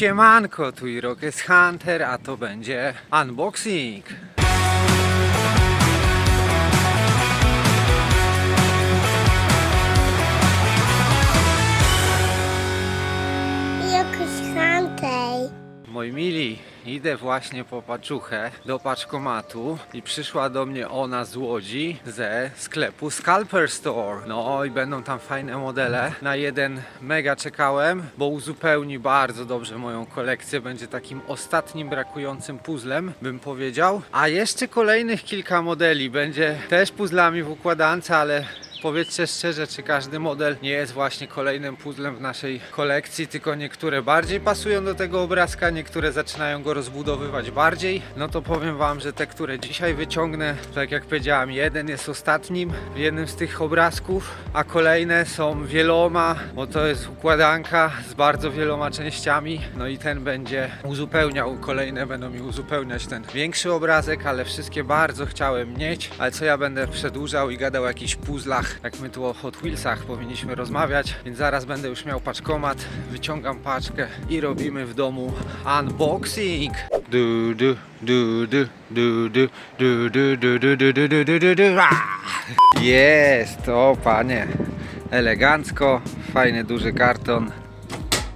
Siemanko, tu i Rockets Hunter, a to będzie unboxing. Moi mili, idę właśnie po paczuchę do paczkomatu i przyszła do mnie ona z Łodzi ze sklepu Scalper Store. No i będą tam fajne modele. Na jeden mega czekałem, bo uzupełni bardzo dobrze moją kolekcję. Będzie takim ostatnim brakującym puzzlem, bym powiedział. A jeszcze kolejnych kilka modeli będzie też puzzlami w układance, ale Powiedzcie szczerze, czy każdy model nie jest właśnie kolejnym puzzlem w naszej kolekcji, tylko niektóre bardziej pasują do tego obrazka, niektóre zaczynają go rozbudowywać bardziej. No to powiem Wam, że te, które dzisiaj wyciągnę, tak jak powiedziałem, jeden jest ostatnim w jednym z tych obrazków, a kolejne są wieloma, bo to jest układanka z bardzo wieloma częściami. No i ten będzie uzupełniał, kolejne będą mi uzupełniać ten większy obrazek, ale wszystkie bardzo chciałem mieć. Ale co ja będę przedłużał i gadał o jakichś puzzlach, jak my tu o Hot Wheelsach powinniśmy rozmawiać, więc zaraz będę już miał paczkomat, wyciągam paczkę i robimy w domu unboxing. Du, du, du, du, du, du, du, du, du, du, du, du, du, du, du, du. Ah! Jest, o panie, elegancko, fajny duży karton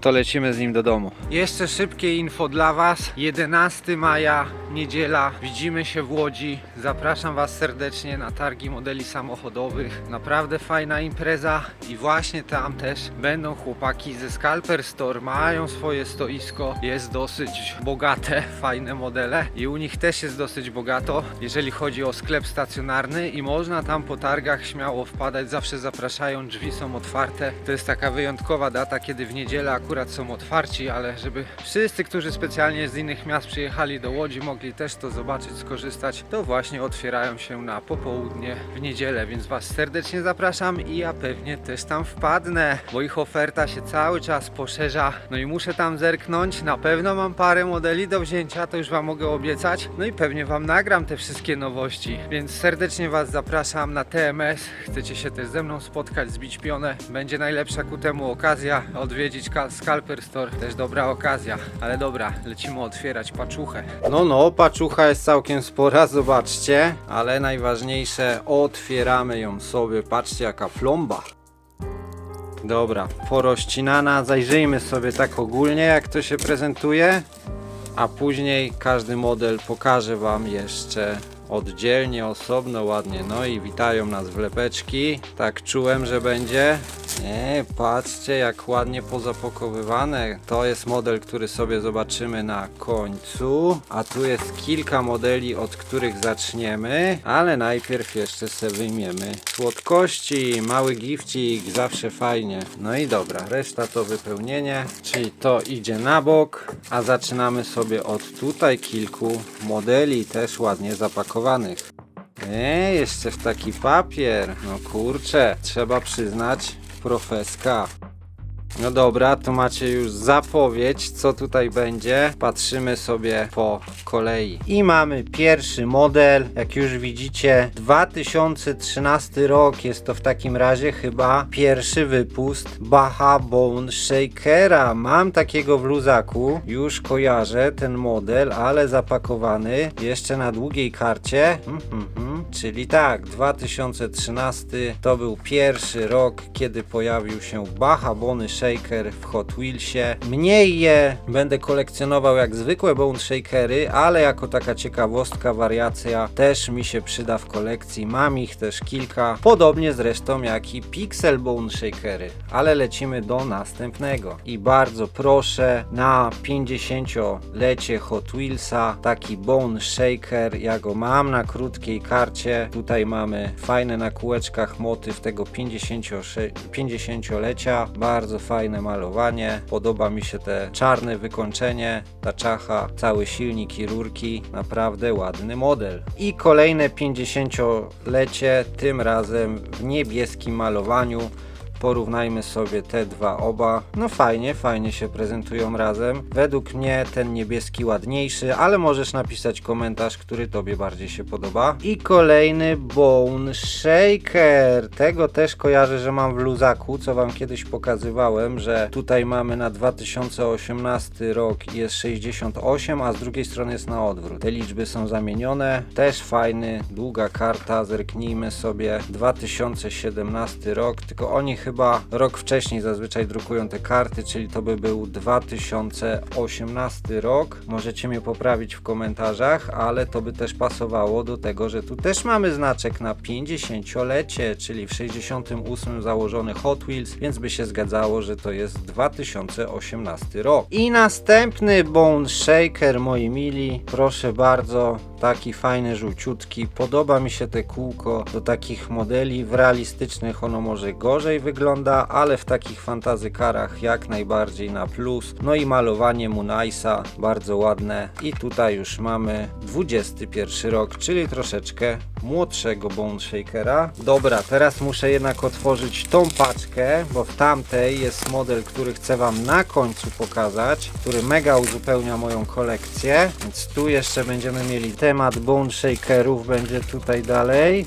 to lecimy z nim do domu. Jeszcze szybkie info dla Was. 11 maja, niedziela, widzimy się w Łodzi. Zapraszam Was serdecznie na targi modeli samochodowych. Naprawdę fajna impreza i właśnie tam też będą chłopaki ze Scalper Store. Mają swoje stoisko, jest dosyć bogate, fajne modele i u nich też jest dosyć bogato, jeżeli chodzi o sklep stacjonarny i można tam po targach śmiało wpadać. Zawsze zapraszają, drzwi są otwarte. To jest taka wyjątkowa data, kiedy w niedzielę akurat są otwarci, ale żeby wszyscy, którzy specjalnie z innych miast przyjechali do Łodzi, mogli też to zobaczyć, skorzystać, to właśnie otwierają się na popołudnie w niedzielę, więc Was serdecznie zapraszam i ja pewnie też tam wpadnę, bo ich oferta się cały czas poszerza, no i muszę tam zerknąć, na pewno mam parę modeli do wzięcia, to już Wam mogę obiecać, no i pewnie Wam nagram te wszystkie nowości, więc serdecznie Was zapraszam na TMS, chcecie się też ze mną spotkać, zbić pionę, będzie najlepsza ku temu okazja, odwiedzić Ka- Scalper Store, też dobra okazja, ale dobra, lecimy otwierać paczuchę. No, no, paczucha jest całkiem spora, zobaczcie, ale najważniejsze, otwieramy ją sobie, patrzcie jaka plomba. Dobra, porozcinana, zajrzyjmy sobie tak ogólnie jak to się prezentuje, a później każdy model pokażę Wam jeszcze oddzielnie, osobno, ładnie. No i witają nas wlepeczki. Tak czułem, że będzie. Nie, patrzcie jak ładnie pozapakowywane. To jest model, który sobie zobaczymy na końcu. A tu jest kilka modeli, od których zaczniemy. Ale najpierw jeszcze sobie wyjmiemy słodkości, mały gifcik, zawsze fajnie. No i dobra, reszta to wypełnienie, czyli to idzie na bok, a zaczynamy sobie od tutaj kilku modeli, też ładnie zapakowanych. Nie, jeszcze w taki papier. No kurczę, trzeba przyznać, profeska. No dobra, tu macie już zapowiedź, co tutaj będzie. Patrzymy sobie po kolei. I mamy pierwszy model, jak już widzicie, 2013 rok. Jest to w takim razie chyba pierwszy wypust Baha Bone Shakera. Mam takiego w luzaku, już kojarzę ten model, ale zapakowany jeszcze na długiej karcie. Mhm, mhm. Czyli tak, 2013 to był pierwszy rok, kiedy pojawił się Baha Bony Shaker w Hot Wheelsie. Mniej je będę kolekcjonował jak zwykłe Bone Shakery, ale jako taka ciekawostka, wariacja też mi się przyda w kolekcji. Mam ich też kilka, podobnie zresztą jak i Pixel Bone Shakery. Ale lecimy do następnego. I bardzo proszę na 50-lecie Hot Wheelsa taki Bone Shaker. Ja go mam na krótkiej karcie. Tutaj mamy fajne na kółeczkach motyw tego 50 50-lecia. Bardzo fajne malowanie. Podoba mi się te czarne wykończenie, ta czacha, cały silnik i rurki. Naprawdę ładny model. I kolejne 50-lecie, tym razem w niebieskim malowaniu. Porównajmy sobie te dwa oba. No fajnie, fajnie się prezentują razem. Według mnie ten niebieski ładniejszy, ale możesz napisać komentarz, który tobie bardziej się podoba. I kolejny Bone Shaker. Tego też kojarzę, że mam w luzaku, co wam kiedyś pokazywałem, że tutaj mamy na 2018 rok jest 68, a z drugiej strony jest na odwrót. Te liczby są zamienione. Też fajny, długa karta, zerknijmy sobie. 2017 rok, tylko oni chyba rok wcześniej zazwyczaj drukują te karty, czyli to by był 2018 rok. Możecie mnie poprawić w komentarzach, ale to by też pasowało do tego, że tu też mamy znaczek na 50-lecie, czyli w 68 założony Hot Wheels, więc by się zgadzało, że to jest 2018 rok. I następny Bone Shaker, moi mili, proszę bardzo, taki fajny, żółciutki. Podoba mi się te kółko do takich modeli. W realistycznych ono może gorzej wygląda, ale w takich fantazykarach jak najbardziej na plus. No i malowanie Munajsa, bardzo ładne. I tutaj już mamy 21 rok, czyli troszeczkę młodszego Bone Shakera. Dobra, teraz muszę jednak otworzyć tą paczkę, bo w tamtej jest model, który chcę Wam na końcu pokazać, który mega uzupełnia moją kolekcję. Więc tu jeszcze będziemy mieli temat Bone Shakerów, będzie tutaj dalej.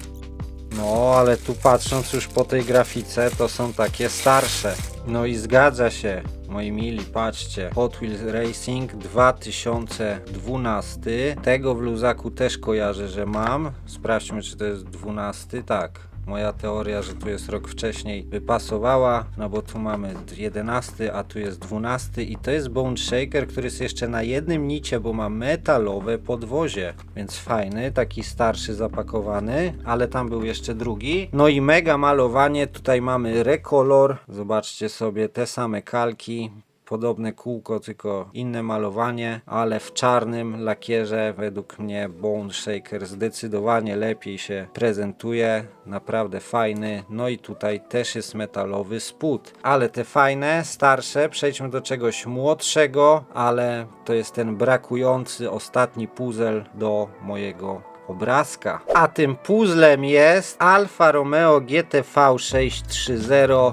No, ale tu patrząc już po tej grafice, to są takie starsze. No i zgadza się, moi mili, patrzcie. Hot Wheels Racing 2012. Tego w luzaku też kojarzę, że mam. Sprawdźmy, czy to jest 12. Tak. Moja teoria, że tu jest rok wcześniej wypasowała, no bo tu mamy 11, a tu jest 12 i to jest Bone Shaker, który jest jeszcze na jednym nicie, bo ma metalowe podwozie, więc fajny, taki starszy zapakowany, ale tam był jeszcze drugi. No i mega malowanie, tutaj mamy rekolor, zobaczcie sobie te same kalki, podobne kółko, tylko inne malowanie, ale w czarnym lakierze według mnie Bone Shaker zdecydowanie lepiej się prezentuje, naprawdę fajny. No i tutaj też jest metalowy spód, ale te fajne, starsze, przejdźmy do czegoś młodszego, ale to jest ten brakujący ostatni puzzle do mojego obrazka. A tym puzzlem jest Alfa Romeo GTV 630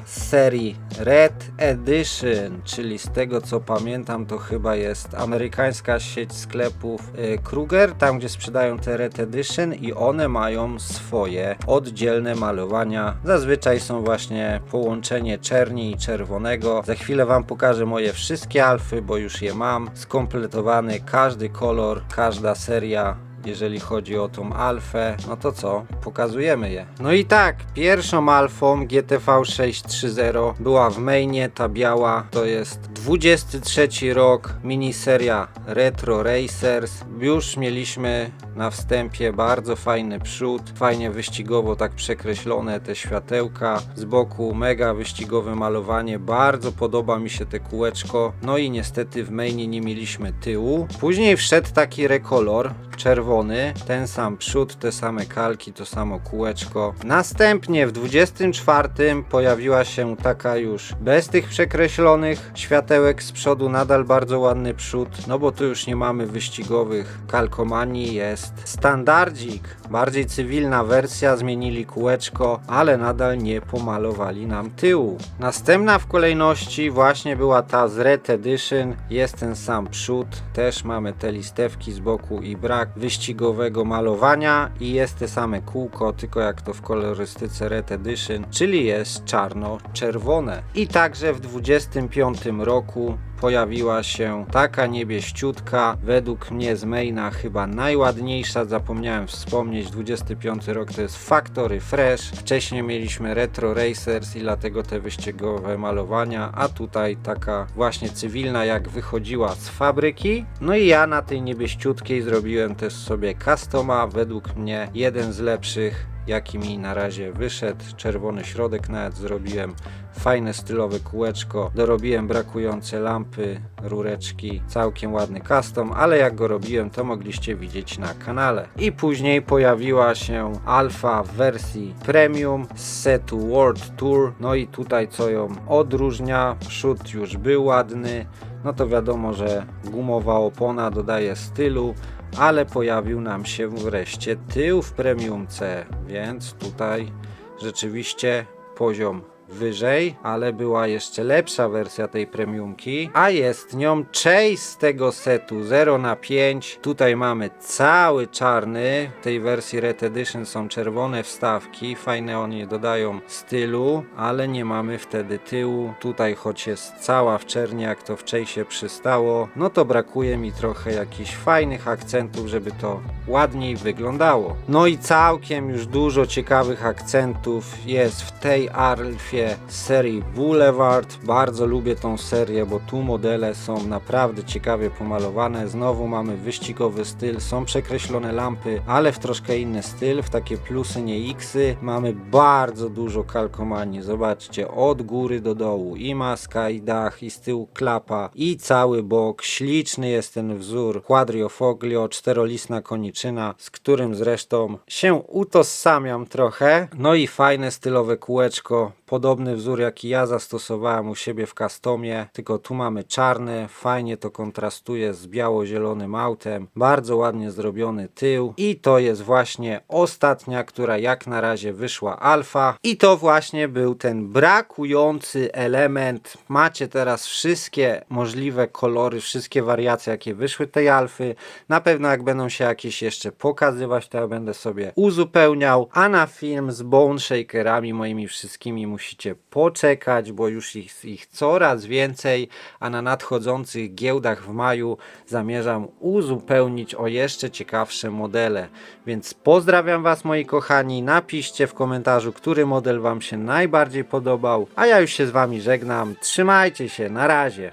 z serii Red Edition, czyli z tego co pamiętam to chyba jest amerykańska sieć sklepów y, Kruger, tam gdzie sprzedają te Red Edition i one mają swoje oddzielne malowania. Zazwyczaj są właśnie połączenie czerni i czerwonego. Za chwilę wam pokażę moje wszystkie alfy, bo już je mam. Skompletowany każdy kolor, każda seria jeżeli chodzi o tą alfę, no to co? Pokazujemy je. No i tak, pierwszą alfą GTV 630 była w mainie, ta biała, to jest 23 rok, miniseria Retro Racers. Już mieliśmy na wstępie bardzo fajny przód, fajnie wyścigowo tak przekreślone te światełka, z boku mega wyścigowe malowanie, bardzo podoba mi się te kółeczko, no i niestety w mainie nie mieliśmy tyłu. Później wszedł taki rekolor, czerwony, ten sam przód, te same kalki, to samo kółeczko. Następnie w 24 pojawiła się taka już bez tych przekreślonych światełek z przodu, nadal bardzo ładny przód, no bo tu już nie mamy wyścigowych kalkomanii, jest standardzik, bardziej cywilna wersja, zmienili kółeczko, ale nadal nie pomalowali nam tyłu. Następna w kolejności właśnie była ta z Red Edition, jest ten sam przód, też mamy te listewki z boku i brak wyścigowego malowania i jest te same kółko, tylko jak to w kolorystyce Red Edition, czyli jest czarno-czerwone. I także w 25 roku pojawiła się taka niebieściutka, według mnie z maina chyba najładniejsza, zapomniałem wspomnieć, 25 rok to jest Factory Fresh, wcześniej mieliśmy Retro Racers i dlatego te wyścigowe malowania, a tutaj taka właśnie cywilna jak wychodziła z fabryki. No i ja na tej niebieściutkiej zrobiłem też sobie customa, według mnie jeden z lepszych jaki mi na razie wyszedł. Czerwony środek nawet zrobiłem, fajne stylowe kółeczko, dorobiłem brakujące lampy, rureczki, całkiem ładny custom, ale jak go robiłem to mogliście widzieć na kanale. I później pojawiła się alfa w wersji premium z setu World Tour, no i tutaj co ją odróżnia, przód już był ładny, no to wiadomo, że gumowa opona dodaje stylu, ale pojawił nam się wreszcie tył w premiumce, więc tutaj rzeczywiście poziom wyżej, ale była jeszcze lepsza wersja tej premiumki, a jest nią chase z tego setu 0 na 5. Tutaj mamy cały czarny, w tej wersji Red Edition są czerwone wstawki, fajne oni dodają stylu, ale nie mamy wtedy tyłu. Tutaj choć jest cała w czerni, jak to w chase'ie przystało, no to brakuje mi trochę jakichś fajnych akcentów, żeby to ładniej wyglądało. No i całkiem już dużo ciekawych akcentów jest w tej Serii Boulevard. Bardzo lubię tą serię, bo tu modele są naprawdę ciekawie pomalowane. Znowu mamy wyścigowy styl, są przekreślone lampy, ale w troszkę inny styl, w takie plusy, nie xy. Mamy bardzo dużo kalkomanii. Zobaczcie, od góry do dołu i maska, i dach, i z tyłu klapa, i cały bok. Śliczny jest ten wzór Quadriofoglio, czterolistna koniczyna, z którym zresztą się utożsamiam trochę. No i fajne stylowe kółeczko, podobny wzór jaki ja zastosowałem u siebie w customie, tylko tu mamy czarne, fajnie to kontrastuje z biało-zielonym autem, bardzo ładnie zrobiony tył i to jest właśnie ostatnia, która jak na razie wyszła alfa i to właśnie był ten brakujący element. Macie teraz wszystkie możliwe kolory, wszystkie wariacje jakie wyszły tej alfy. Na pewno jak będą się jakieś jeszcze pokazywać, to ja będę sobie uzupełniał, a na film z Bone Shakerami moimi wszystkimi musicie poczekać, bo już ich, ich coraz więcej, a na nadchodzących giełdach w maju zamierzam uzupełnić o jeszcze ciekawsze modele. Więc pozdrawiam Was moi kochani, napiszcie w komentarzu, który model Wam się najbardziej podobał, a ja już się z Wami żegnam. Trzymajcie się, na razie.